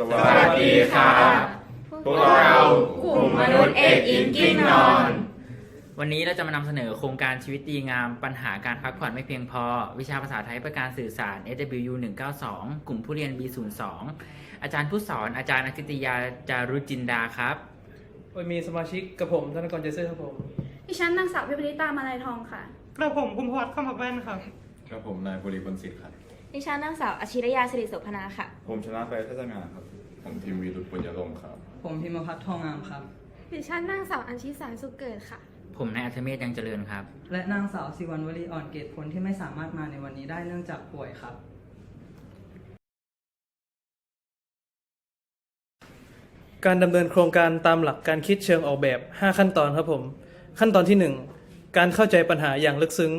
สวัสดีครับพวกเรากลุ่มมนุษย์เอกอิงกิ้งนอน วันนี้เราจะมานำเสนอโครงการชีวิตดีงาม ปัญหาการพักผ่อนไม่เพียงพอ วิชาภาษาไทยเพื่อการสื่อสาร SWU 192 กลุ่มผู้เรียน B02 อาจารย์ผู้สอนอาจารย์อาทิตยาจารุจินดาครับโดยมีสมาชิกกับผมธนกรเจเซอร์ครับผม ดิฉันนางสาวพิพริตามาลัยทองค่ะ กระผมภูมิพวัฒน์ข้ามผักแว่นครับครับผมนายบุรีพลศิษฐ์ครับดิฉันนางสาวอาชิรยาสิริโสพนาค่ะ ผมชนะไปทัศงานครับ ผมทีมวีรุตปุญญรงค์ครับ ผมพิมพัฒน์ทองงามครับ ดิฉันนางสาวอัญชิสาสุขเกิดค่ะ ผมนายอัธเมธยังเจริญครับ และนางสาวสิวันวลีอ่อนเกตผลที่ไม่สามารถมาในวันนี้ได้เนื่องจากป่วยครับ การดำเนินโครงการตามหลักการคิดเชิงออกแบบ 5 ขั้นตอนครับผม ขั้นตอนที่ 1 การเข้าใจปัญหาอย่างลึกซึ้ง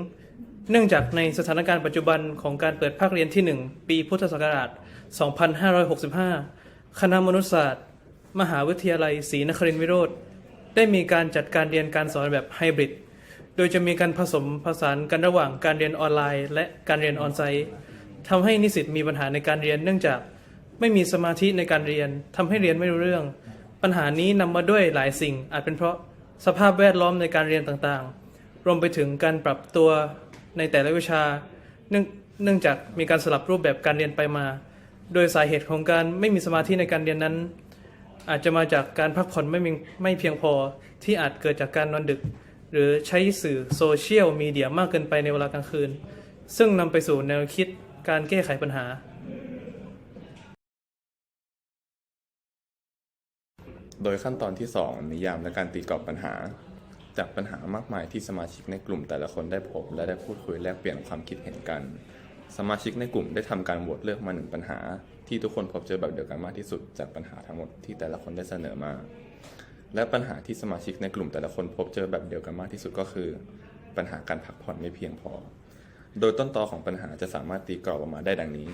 เนื่องจากในสถานการณ์ปัจจุบันของการเปิดภาคเรียนที่ 1 ปีพุทธศักราช 2565 คณะมนุษยศาสตร์ มหาวิทยาลัยศรีนครินทรวิโรธได้มีการจัดการเรียนการสอนแบบไฮบริด โดยจะมีการผสมผสานกันระหว่างการเรียนออนไลน์ และการเรียนออนไซต์ทำให้นิสิตมีปัญหาในการเรียนเนื่องจากไม่มีสมาธิในการเรียนทำให้เรียนไม่รู้เรื่อง ปัญหานี้นำมาด้วยหลายสิ่ง อาจเป็นเพราะสภาพแวดล้อมในการเรียนต่างๆ รวมไปถึงการปรับตัวในแต่ละวิชา เนื่องเนื่องจากมีการสลับรูปแบบการเรียนไปมา โดยสาเหตุของการไม่มีสมาธิในการเรียนนั้น อาจจะมาจากการพักผ่อนไม่มีไม่เพียงพอที่อาจเกิดจากการนอนดึก หรือใช้สื่อโซเชียลมีเดียมากเกินไปในเวลากลางคืน ซึ่งนำไปสู่แนวคิดการแก้ไขปัญหา โดยขั้นตอนที่ 2 นิยามและการตีกรอบปัญหา จากปัญหามากมายที่สมาชิกในกลุ่มแต่ละคนได้พบ และได้พูดคุยแลกเปลี่ยนความคิดเห็นกัน สมาชิกในกลุ่มได้ทำการโหวตเลือกมาหนึ่งปัญหา ที่ทุกคนพบเจอแบบเดียวกันมากที่สุดจากปัญหาทั้งหมดที่แต่ละคนได้เสนอมา และปัญหาที่สมาชิกในกลุ่มแต่ละคนพบเจอแบบเดียวกันมากที่สุดก็คือ ปัญหาการพักผ่อนไม่เพียงพอ โดยต้นตอของปัญหาจะสามารถตีกรอบออกมาได้ดังนี้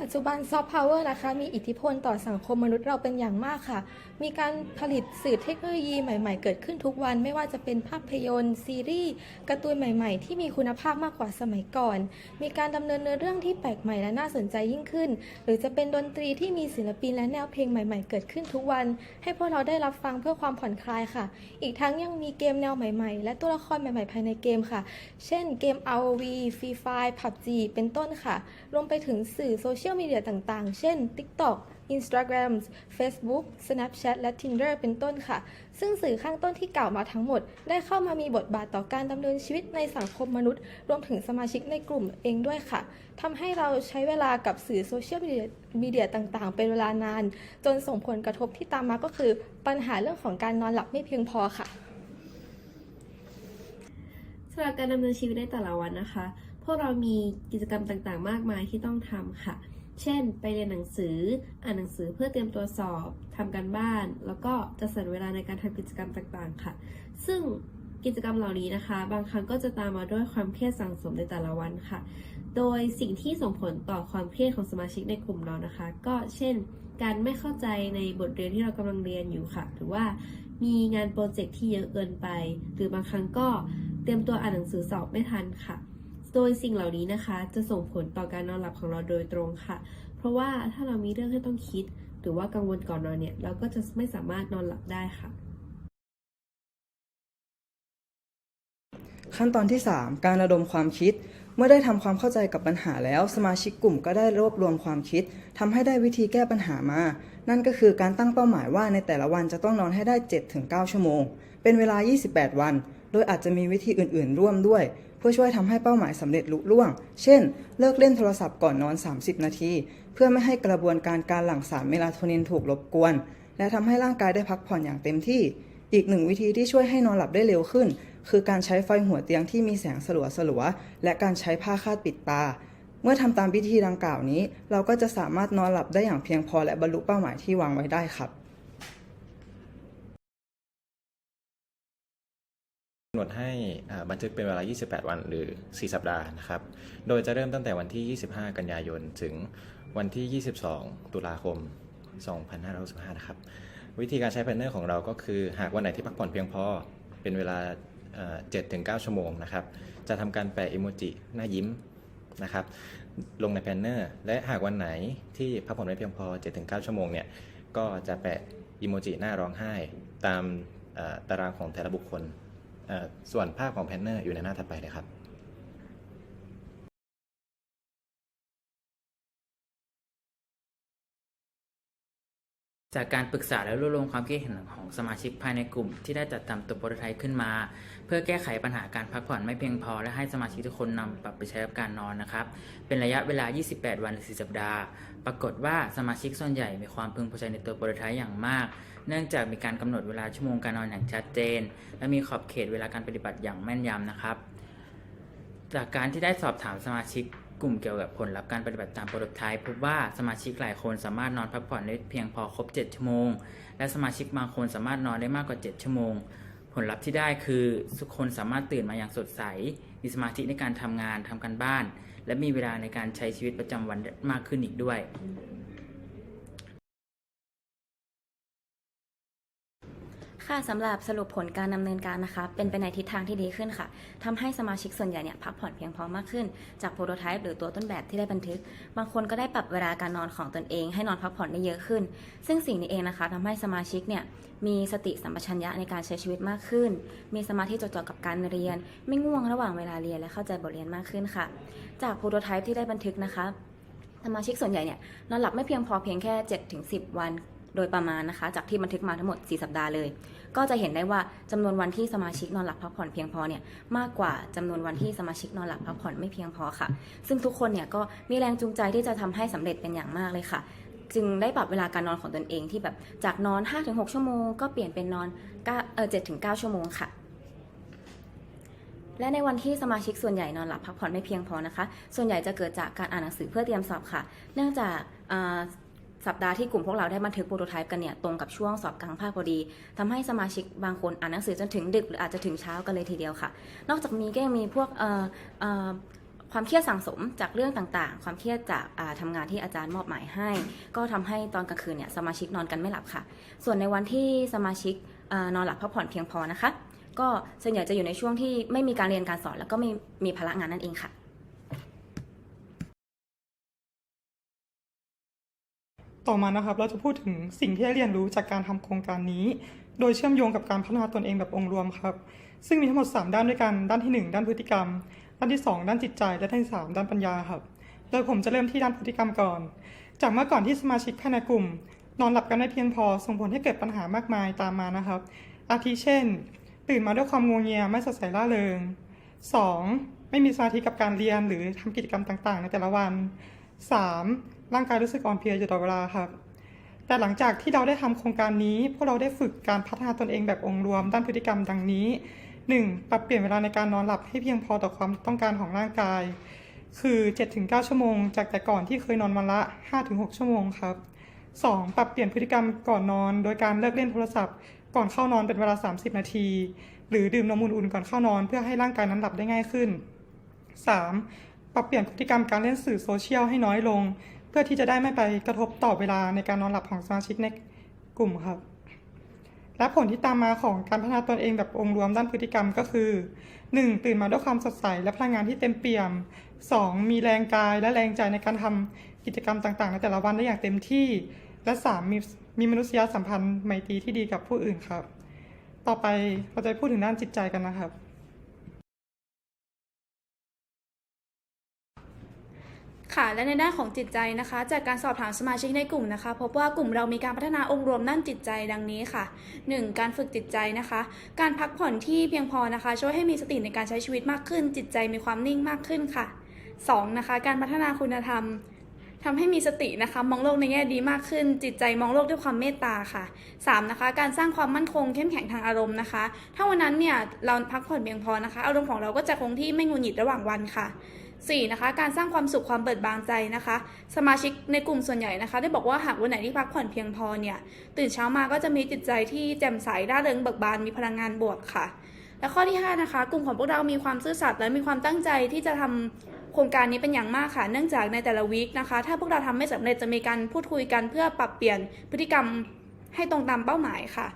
ปัจจุบันซอฟต์พาวเวอร์นะคะ มีอิทธิพลต่อสังคมมนุษย์เราเป็นอย่างมากค่ะ มีการผลิตสื่อเทคโนโลยีใหม่ๆ เกิดขึ้นทุกวัน ไม่ว่าจะเป็นภาพยนตร์ ซีรีส์การ์ตูนใหม่ๆ ที่มีคุณภาพมากกว่าสมัยก่อน มีการดำเนินเนื้อเรื่องที่แปลกใหม่และน่าสนใจยิ่งขึ้น หรือจะเป็นดนตรีที่มีศิลปินและแนวเพลงใหม่ ๆ เกิดขึ้นทุกวัน ให้พวกเราได้รับฟังเพื่อความผ่อนคลายค่ะ อีกทั้งยังมีเกมแนวใหม่ ๆ และตัวละครใหม่ ๆ ภายในเกมค่ะ เช่นเกม ROV Free Fire PUBG เป็นต้นค่ะ รวมไปถึงสื่อโซเชียลชียลมีเดียต่างๆ เช่น TikTok Instagram Facebook Snapchat และ Tinder เป็นต้นค่ะ ซึ่งสื่อข้างต้นที่กล่าวมาทั้งหมด ได้เข้ามามีบทบาทต่อการดำเนินชีวิตในสังคมมนุษย์ รวมถึงสมาชิกในกลุ่มเองด้วยค่ะทำให้เราใช้เวลากับสื่อโซเชียลมีเดียต่างๆ เป็นเวลานาน จนส่งผลกระทบที่ตามมาก็คือ ปัญหาเรื่องของการนอนหลับไม่เพียงพอค่ะ สำหรับการดำเนินชีวิตในแต่ละวันนะคะ พวกเรามีกิจกรรมต่างๆ มากมายที่ต้องทำค่ะ เช่น ไปเรียนหนังสือ อ่านหนังสือเพื่อเตรียมตัวสอบทำการบ้าน แล้วก็จะสรรเวลาในการทำกิจกรรมต่างๆ ค่ะ ซึ่งกิจกรรมเหล่านี้นะคะ บางครั้งก็จะตามมาด้วยความเครียดสั่งสมในแต่ละวันค่ะ โดยสิ่งที่ส่งผลต่อความเครียดของสมาชิกในกลุ่มเรานะคะ ก็เช่น การไม่เข้าใจในบทเรียนที่เรากำลังเรียนอยู่ค่ะ หรือว่ามีงานโปรเจกต์ที่เยอะเกินไป หรือบางครั้งก็ เตรียมตัวอ่านหนังสือสอบไม่ทันค่ะ โดยสิ่งเหล่านี้นะคะ จะส่งผลต่อการนอนหลับของเราโดยตรงค่ะ เพราะว่าถ้าเรามีเรื่องให้ต้องคิด หรือว่ากังวลก่อนนอนเนี่ยเราก็จะไม่สามารถนอนหลับได้ค่ะ ขั้นตอนที่ 3 การระดมความคิด เมื่อได้ทำความเข้าใจกับปัญหาแล้ว สมาชิกกลุ่มก็ได้รวบรวมความคิดทำให้ได้วิธีแก้ปัญหามา นั่นก็คือการตั้งเป้าหมายว่าในแต่ละวันจะต้องนอนให้ได้ 7-9 ชั่วโมง เป็นเวลา 28 วัน โดยอาจจะมีวิธีอื่น ๆ ร่วมด้วย เพื่อช่วยทำให้เป้าหมายสำเร็จลุล่วง เช่น เลิกเล่นโทรศัพท์ก่อนนอน 30 นาที เพื่อไม่ให้กระบวนการการหลั่งสารเมลาโทนินถูกรบกวน และทำให้ร่างกายได้พักผ่อนอย่างเต็มที่ อีกหนึ่งวิธีที่ช่วยให้นอนหลับได้เร็วขึ้น คือการใช้ไฟหัวเตียงที่มีแสงสลัวสลัวๆและการใช้ผ้าคาดปิดตาเมื่อทำตามวิธีดังกล่าวนี้ เราก็จะสามารถนอนหลับได้อย่างเพียงพอและบรรลุเป้าหมายที่วางไว้ได้ครับ กำหนดให้บันทึกเป็นเวลา 28 วันหรือ 4 สัปดาห์นะครับ โดยจะเริ่มตั้งแต่วันที่ 25 กันยายน ถึงวันที่ 22 ตุลาคม 2565นะครับ วิธีการใช้แพนเนอร์ของเราก็คือ หากวันไหนที่พักผ่อนเพียงพอ เป็นเวลาเอ่อ7-9 ชั่วโมงนะครับ จะทำการแปะอิโมจิหน้ายิ้มนะครับ ลงในแพนเนอร์ และหากวันไหนที่พักผ่อนไม่เพียงพอ 7-9 ชั่วโมงเนี่ย ก็จะแปะอีโมจิหน้าร้องไห้ ตามตารางของแต่ละบุคคล ส่วนภาพของแพนเนอร์อยู่ในหน้าถัดไปเลยครับ จากการปรึกษาและรวบรวมความคิดเห็นของสมาชิกภายในกลุ่ม ที่ได้จัดทำตัวโปรโตไทป์ขึ้นมา เพื่อแก้ไขปัญหาการพักผ่อนไม่เพียงพอ และให้สมาชิกทุกคนนำปรับไปใช้กับการนอนนะครับ เป็นระยะเวลา 28 วันหรือ4สัปดาห์ ปรากฏว่าสมาชิกส่วนใหญ่มีความพึงพอใจในตัวโปรโตไทป์อย่างมาก เนื่องจากมีการกำหนดเวลาชั่วโมงการนอนอย่างชัดเจน และมีขอบเขตเวลาการปฏิบัติอย่างแม่นยำนะครับ จากการที่ได้สอบถามสมาชิก กลุ่มเกี่ยวกับผลลัพธ์การปฏิบัติตามโปรโตไทป์พบว่าสมาชิกหลายคนสามารถนอนพักผ่อนได้เพียงพอครบ 7 ชั่วโมง และสมาชิกบางคนสามารถนอนได้มากกว่า 7 ชั่วโมง ผลลัพธ์ที่ได้คือทุกคนสามารถตื่นมาอย่างสดใส มีสมาธิในการทำงานทำการบ้าน และมีเวลาในการใช้ชีวิตประจำวันมากขึ้นอีกด้วย ค่ะสำหรับสรุปผลการดำเนินการนะคะ เป็นไปในทิศทางที่ดีขึ้นค่ะทำให้สมาชิกส่วนใหญ่เนี่ยพักผ่อนเพียงพอมากขึ้น จากโปรโตไทป์หรือตัวต้นแบบที่ได้บันทึก บางคนก็ได้ปรับเวลาการนอนของตนเอง ให้นอนพักผ่อนได้เยอะขึ้น ซึ่งสิ่งนี้เองนะคะทำให้สมาชิกเนี่ยมีสติสัมปชัญญะในการใช้ชีวิตมากขึ้น มีสมาธิจดจ่อกับการเรียน ไม่ง่วงระหว่างเวลาเรียนและเข้าใจบทเรียนมากขึ้นค่ะ จากโปรโตไทป์ที่ได้บันทึกนะคะสมาชิกส่วนใหญ่เนี่ยนอนหลับไม่เพียงพอเพียงแค่ 7-10 วัน โดยประมาณนะคะ จากที่บันทึกมาทั้งหมด 4 สัปดาห์เลย ก็จะเห็นได้ว่าจำนวนวันที่สมาชิกนอนหลับพักผ่อนเพียงพอเนี่ยมากกว่าจำนวนวันที่สมาชิกนอนหลับพักผ่อนไม่เพียงพอค่ะ ซึ่งทุกคนเนี่ยก็มีแรงจูงใจที่จะทำให้สำเร็จเป็นอย่างมากเลยค่ะ จึงได้ปรับเวลาการนอนของตนเองที่แบบจากนอน 5-6 ชั่วโมง ก็เปลี่ยนเป็นนอน9เออ7-9 ชั่วโมงค่ะและในวันที่สมาชิกส่วนใหญ่นอนหลับพักผ่อนไม่เพียงพอนะคะ ส่วนใหญ่จะเกิดจากการอ่านหนังสือเพื่อเตรียมสอบค่ะ เนื่องจากอ่า สัปดาห์ที่กลุ่มพวกเราได้บันทึกโปรโตไทป์กันเนี่ยตรงกับช่วงสอบกลางภาคพอดีทำให้สมาชิกบางคนอ่านหนังสือจนถึงดึกหรืออาจจะถึงเช้ากันเลยทีเดียวค่ะ นอกจากนี้ก็ยังมีพวกความเครียดสั่งสมจากเรื่องต่างๆ ความเครียดจากาทำงานที่อาจารย์มอบหมายให้ ก็ทำให้ตอนกลางคืนเนี่ยสมาชิกนอนกันไม่หลับค่ะ ส่วนในวันที่สมาชิกอนอนหลับพักผ่อนเพียงพอนะคะ ก็ส่วนใหญ่จะอยู่ในช่วงที่ไม่มีการเรียนการสอนแล้วก็ไม่มีภาระงานนั่นเองค่ะ ต่อมานะครับเราจะพูดถึงสิ่งที่ได้เรียนรู้จากการทำโครงการนี้ โดยเชื่อมโยงกับการพัฒนาตนเองแบบองค์รวมครับ ซึ่งมีทั้งหมด 3 ด้านด้วยกัน ด้านที่ 1 ด้านพฤติกรรม ด้านที่ 2 ด้านจิตใจ และด้านที่3ด้านปัญญาครับ โดยผมจะเริ่มที่ด้านพฤติกรรมก่อน จากเมื่อก่อนที่สมาชิกภายในกลุ่ม นอนหลับกันไม่เพียงพอ ส่งผลให้เกิดปัญหามากมายตามมานะครับ อาทิเช่น ตื่นมาด้วยความงงเงียไม่สดใสร่าเริง 2. ไม่มีสมาธิกับการเรียนหรือทำกิจกรรมต่างๆ ในแต่ละวัน 3. ร่างกายรู้สึกอ่อนเพลียอยู่ตลอดเวลาครับ แต่หลังจากที่เราได้ทำโครงการนี้ พวกเราได้ฝึกการพัฒนาตนเองแบบองค์รวม ด้านพฤติกรรมดังนี้ 1. ปรับเปลี่ยนเวลาในการนอนหลับให้เพียงพอต่อความต้องการของร่างกาย คือ 7-9 ชั่วโมง จากแต่ก่อนที่เคยนอนวันละ 5-6 ชั่วโมงครับ 2. ปรับเปลี่ยนพฤติกรรมก่อนนอน โดยการเลิกเล่นโทรศัพท์ ก่อนเข้านอนเป็นเวลา 30 นาที หรือดื่มนมอุ่นๆก่อนเข้านอน เพื่อให้ร่างกายนั้นหลับได้ง่ายขึ้น 3. ปรับเปลี่ยนพฤติกรรมการเล่นสื่อโซเชียลให้น้อยลง เพื่อที่จะได้ไม่ไปกระทบต่อเวลาในการนอนหลับของสมาชิกในกลุ่มครับ และผลที่ตามมาของการพัฒนาตนเองแบบองค์รวมด้านพฤติกรรมก็คือ 1. ตื่นมาด้วยความสดใสและพลังงานที่เต็มเปี่ยม 2. มีแรงกายและแรงใจในการทำกิจกรรมต่างๆ ในแต่ละวันได้อย่างเต็มที่ และ 3. มีมีมนุษยสัมพันธ์ไมตรีที่ดีกับผู้อื่นครับ ต่อไปเราจะพูดถึงด้านจิตใจกันนะครับ ค่ะและในด้านของจิตใจนะคะ จากการสอบถามสมาชิกในกลุ่มนะคะ พบว่ากลุ่มเรามีการพัฒนาองค์รวมด้านจิตใจดังนี้ค่ะ 1. การฝึกจิตใจนะคะ การพักผ่อนที่เพียงพอนะคะ ช่วยให้มีสติในการใช้ชีวิตมากขึ้น จิตใจมีความนิ่งมากขึ้นค่ะ 2. นะคะ การพัฒนาคุณธรรมทำให้มีสตินะคะ มองโลกในแง่ดีมากขึ้น จิตใจมองโลกด้วยความเมตตาค่ะ 3. นะคะ การสร้างความมั่นคงเข้มแข็งทางอารมณ์นะคะ ถ้าวันนั้นเนี่ยเราพักผ่อนเพียงพอนะคะ อารมณ์ของเราก็จะคงที่ไม่งุดหงิดระหว่างวันค่ะ 4. นะคะการสร้างความสุขความเบิดบานใจนะคะ สมาชิกในกลุ่มส่วนใหญ่นะคะ ได้บอกว่าหากวันไหนที่พักผ่อนเพียงพอเนี่ยตื่นเช้ามาก็จะมีจิตใจที่แจ่มใสร่าเริงเบิกบานมีพลังงานบวกค่ะ และข้อที่ 5 นะคะ กลุ่มของพวกเรามีความซื่อสัตย์และมีความตั้งใจที่จะทำโครงการนี้เป็นอย่างมากค่ะ เนื่องจากในแต่ละวีคนะคะ ถ้าพวกเราทำไม่สำเร็จจะมีการพูดคุยกันเพื่อปรับเปลี่ยนพฤติกรรมให้ตรงตามเป้าหมายค่ะ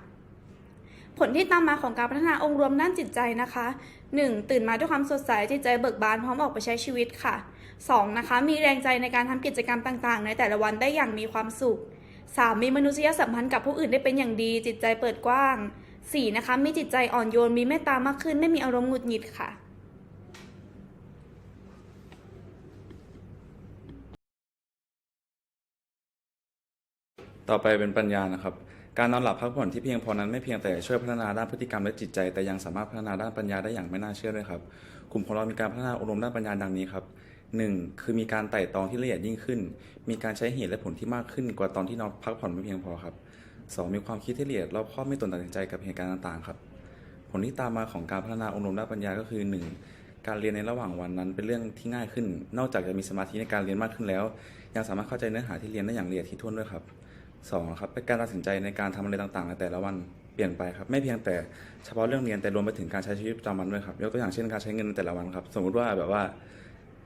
ผลที่ตามมาของการพัฒนาองค์รวมด้านจิตใจนะคะ 1. ตื่นมาด้วยความสดใสจิตใจเบิกบานพร้อมออกไปใช้ชีวิตค่ะ 2. นะคะ มีแรงใจในการทำกิจกรรมต่างๆ ในแต่ละวันได้อย่างมีความสุข 3. มีมนุษยสัมพันธ์กับผู้อื่นได้เป็นอย่างดี จิตใจเปิดกว้าง 4. นะคะ มีจิตใจอ่อนโยนมีเมตตามากขึ้น ไม่มีอารมณ์หงุดหงิดค่ะต่อไปเป็นปัญญานะครับ การนอนหลับพักผ่อนที่เพียงพอนั้นไม่เพียงแต่ช่วยพัฒนาด้านพฤติกรรมและจิตใจ แต่ยังสามารถพัฒนาด้านปัญญาได้อย่างไม่น่าเชื่อด้วยครับ กลุ่มของเรามีการพัฒนาอบรมด้านปัญญาดังนี้ครับ 1. คือมีการไต่ตองที่ละเอียดยิ่งขึ้น มีการใช้เหตุและผลที่มากขึ้นกว่าตอนที่นอนพักผ่อนไม่เพียงพอครับ 2. มีความคิดที่ละเอียดรอบคอบไม่ตนตัดสินใจกับเหตุการณ์ต่างๆครับผลที่ตามมาของการพัฒนาอบรมด้านปัญญาก็คือ 1. การเรียนในระหว่างวันนั้นเป็นเรื่องที่ง่ายขึ้น นอกจากจะมีสมาธิในการเรียนมากขึ้นแล้ว ยังสามารถเข้าใจเนื้อหาที่เรียนได้อย่างละเอียดถี่ถ้วนด้วยครับ สองครับเป็นการตัดสินใจในการทำอะไรต่างๆในแต่ละวันเปลี่ยนไปครับไม่เพียงแต่เฉพาะเรื่องเรียนแต่รวมไปถึงการใช้ชีวิตประจำวันด้วยครับยกตัวอย่างเช่นการใช้เงินในแต่ละวันครับ สมมุติว่าแบบว่า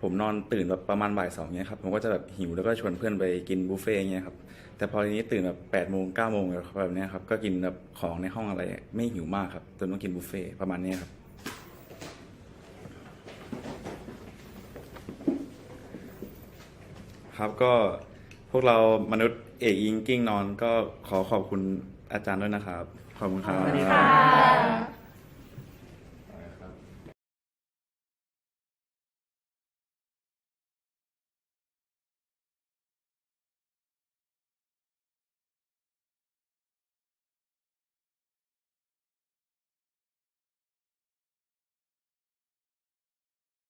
ผมนอนตื่นแบบประมาณบ่ายสองเนี้ยครับผมก็จะแบบหิวแล้วก็ชวนเพื่อนไปกินบุฟเฟ่ต์เงี้ยครับแต่พอทีนี้ตื่นแบบแปดโมงเก้าโมงแบบเนี้ยครับก็กินแบบของในห้องอะไรไม่หิวมากครับจนต้องกินบุฟเฟ่ต์ประมาณเนี้ยครับครับก็พวกเรามนุษย์ เอกยิงกิ้งนอนก็ขอขอบคุณอาจารย์ด้วยนะครับ ขอบคุณครับ